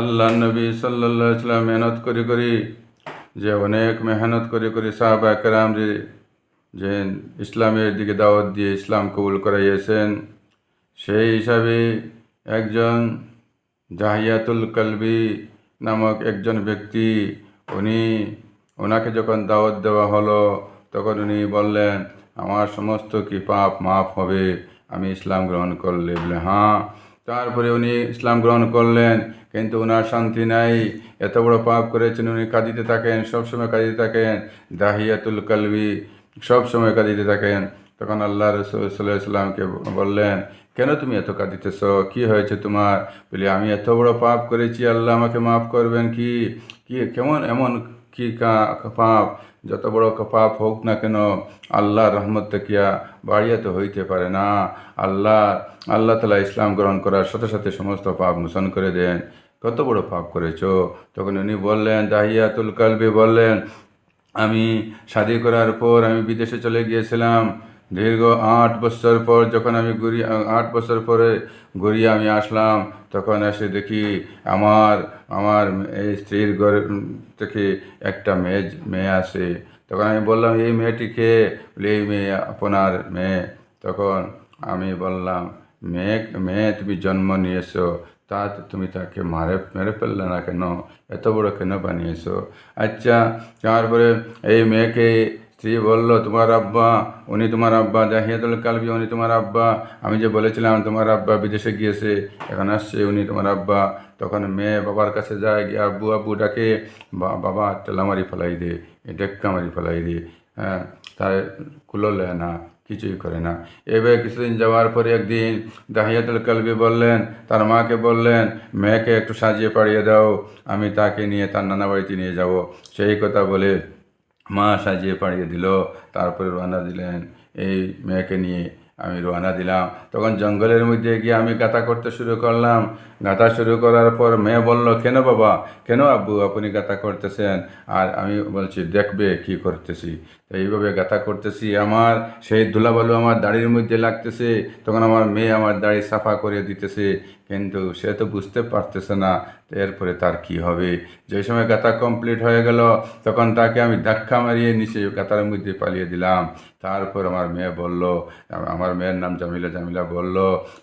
আল্লাহ নবী সাল্লাহ ইসলাম মেহনত করি করি যে অনেক মেহনত করে করে সাহাবা একরাম যে যে ইসলামের দিকে দাওয়াত দিয়ে ইসলাম কবুল করাইয়েছেন। সেই হিসাবে একজন জাহিয়াতুল কলবি নামক একজন ব্যক্তি, উনি ওনাকে যখন দাওয়াত দেওয়া হলো, তখন উনি বললেন, আমার সমস্ত কি পাপ মাফ হবে, আমি ইসলাম গ্রহণ করলে? বলে হ্যাঁ। তারপরে উনি ইসলাম গ্রহণ করলেন, কিন্তু ওনার শান্তি নাই। এত বড় পাপ করেছেন, উনি কাঁদিতে থাকেন, সবসময় কাঁদিতে থাকেন। দাহিয়াতুল কলবি সবসময় কাঁদিতে থাকেন। তখন আল্লাহ রসুল্লাহ বললেন, কেন তুমি এত কাঁদিতেছ? কি হয়েছে তোমার? বলি, আমি এত বড় পাপ করেছি, আল্লাহ আমাকে মাফ করবেন কি? কি, কেমন, এমন কি কা- পাপ যত বড় কপাপ হোক না কেন আল্লাহ রহমত তাকিয়া বাড়িয়া তো হইতে পারে না। আল্লাহ আল্লাহ তালা ইসলাম গ্রহণ করার সাথে সাথে সমস্ত পাপ মোচন করে দেন। কত বড় পাপ করেছ? তখন উনি বললেন, দাহিয়াতুল কালবি বললেন, আমি শাদি করার পর আমি বিদেশে চলে গিয়েছিলাম। দীর্ঘ আট বছর পর যখন আমি ঘুরি, আট বছর পরে ঘুরিয়ে আমি আসলাম, তখন এসে দেখি আমার আমার এই স্ত্রীর ঘর থেকে একটা মেয়ে মেয়ে আসে। তখন আমি বললাম, এই মেয়েটিকে বলে, এই মেয়ে আপনার মেয়ে। তখন আমি বললাম, মেয়ে মেয়ে তুমি জন্ম নিয়েছো তা তুমি তাকে মারে, মেরে ফেললে না কেন? এত বড় কেন বানিয়েছো? আচ্ছা তারপরে এই মেয়েকে স্ত্রী বলল, তোমার আব্বা, উনি তোমার আব্বা, জাহিয়াতুল কালবি, উনি তোমার আব্বা। আমি যে বলেছিলাম, তোমার আব্বা বিদেশে গিয়েছে, এখন আসছে উনি তোমার আব্বা। তখন মেয়ে বাবার কাছে যায়, গিয়ে আব্বু আব্বু ডাকে বাবা টেলামারি ফেলাই দে ডেক্কা মারি ফেলাই দে। হ্যাঁ তার কুলোলে না, কিছুই করে না। এবার কিছুদিন যাওয়ার পরে একদিন দাহিয়াতুল কালবি বললেন, তার মাকে বললেন, মেয়েকে একটু সাজিয়ে পাড়িয়ে দাও, আমি তাকে নিয়ে তার নানা বাড়িতে নিয়ে যাব। সেই কথা বলে মা সাজিয়ে পাড়িয়ে দিল, তারপরে রওনা দিলেন, এই মেয়েকে নিয়ে আমি রওনা দিলাম। তখন জঙ্গলের মধ্যে গিয়ে আমি গাঁথা করতে শুরু করলাম। গাঁথা শুরু করার পর মেয়ে বলল, কেন বাবা? কেন আব্বু আপনি গাঁথা করতেছেন? আর আমি বলছি, দেখবে কি করতেছি। এইভাবে গাঁথা করতেছি। আমার সেই ধুলাবালু আমার দাড়ির মধ্যে লাগতেছে, তখন আমার মেয়ে আমার দাড়ি সাফা করে দিতেছে। কিন্তু সে তো বুঝতে পারতেছে না এরপরে তার কি হবে। যে সময় গাঁথা কমপ্লিট হয়ে গেল, তখন তাকে আমি ধাক্কা মারিয়ে নিচে গাঁথার মধ্যে পালিয়ে দিলাম। তারপর আমার মেয়ে বলল, আমার মেয়ের নাম জামিলা জামিলা বলল,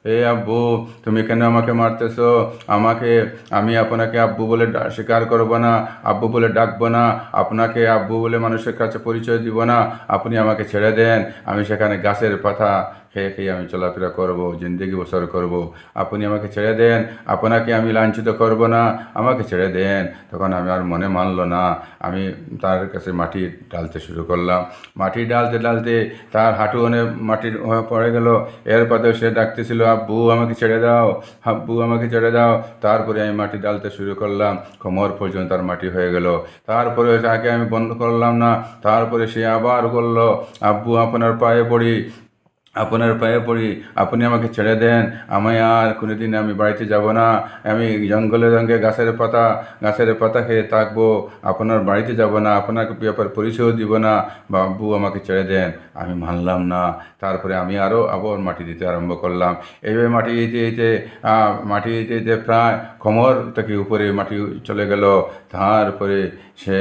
এ আব্বু, তুমি কেন আমাকে মারতেছো? আমাকে, আমি আপনাকে আব্বু বলে স্বীকার করব না, আব্বু বলে ডাকবো না। আপনাকে আব্বু বলে মানুষের কাছে পরিচয় দিব না আপনি আমাকে ছেড়ে দেন আমি সেখানে গাছের পাতা খেয়ে খেয়ে আমি চলাফেরা করব, জিন্দগি বসর করব। আপনি আমাকে ছেড়ে দেন, আপনাকে আমি লাঞ্ছিত করব না। আমাকে ছেড়ে দেন। তখন আমি আর মনে মানলো না। আমি তার কাছে মাটি ডালতে শুরু করলাম। মাটি ডালতে ডালতে তার হাঁটু অনে মাটির পড়ে গেল। এরপরে সে ডাকতেছিল, আব্বু, আমাকে ছেড়ে দাও। আব্বু, আমাকে ছেড়ে দাও। তারপরে আমি মাটি ডালতে শুরু করলাম। কোমর পর্যন্ত তার মাটি হয়ে গেল। তারপরে তাকে আমি বন্ধ করলাম না। তারপরে সে আবার করল আব্বু, আপনার পায়ে পড়ি। আপনার পায়ে পড়ি, আপনি আমাকে ছেড়ে দেন, আমি আর কোনোদিন আমি বাড়িতে যাব না, আমি জঙ্গলে রঙে গাছের পাতা গাছের পাতা খেয়ে থাকব, আপনার বাড়িতে যাব না, আপনাকে ব্যাপার পরিচয় দিব না, বাবু আমাকে ছেড়ে দেন, আমি মানলাম না। তারপরে আমি আরও আবার মাটি দিতে আরম্ভ করলাম। এইভাবে মাটি দিতে দিতে মাটি দিতে দিতে প্রায় কোমর থেকে উপরে মাটি চলে গেল। তারপরে সে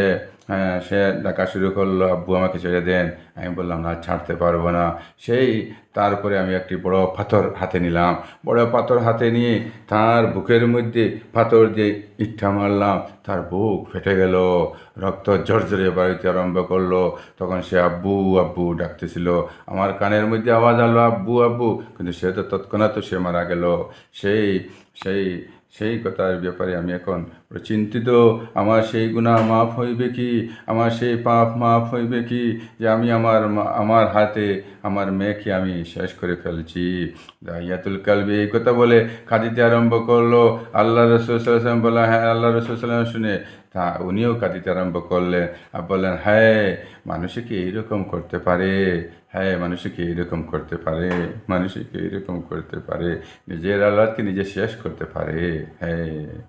সে ডাকা শুরু করল, আব্বু আমাকে ছেড়ে দেন, আমি বললাম, না, ছাড়তে পারব না। সেই তারপরে আমি একটি বড় পাথর হাতে নিলাম। বড় পাথর হাতে নিয়ে তার বুকের মধ্যে পাথর দিয়ে ইচ্ছা মারলাম। তার বুক ফেটে গেল, রক্ত জর্জরে বাড়িতে আরম্ভ করল। তখন সে, আব্বু আব্বু, ডাকতেছিল। আমার কানের মধ্যে আওয়াজ আলো আব্বু আব্বু, কিন্তু সে তো তৎক্ষণাৎ সে মারা গেল। সেই সেই সেই কথার ব্যাপারে আমি এখন চিন্তিত আমার সেই গুণা মাফ হইবে কি? আমার সেই পাপ মাফ হইবে কি? যে আমি আমার আমার হাতে আমার মেয়েকে আমি শেষ করে ফেলছি। দাহিয়াতুল কালবি এই কথা বলে খাদিতে আরম্ভ করল। আল্লাহ রসুল বলা হ্যাঁ আল্লাহ রসুল শুনে তা উনিও কাঁদিতে আরম্ভ করলেন। আর বললেন হ্যাঁ মানুষে কি এইরকম করতে পারে? হ্যাঁ মানুষে কি এইরকম করতে পারে? মানুষে কি এইরকম করতে পারে? নিজের আল্লাহকে নিজে শেষ করতে পারে? হ্যাঁ।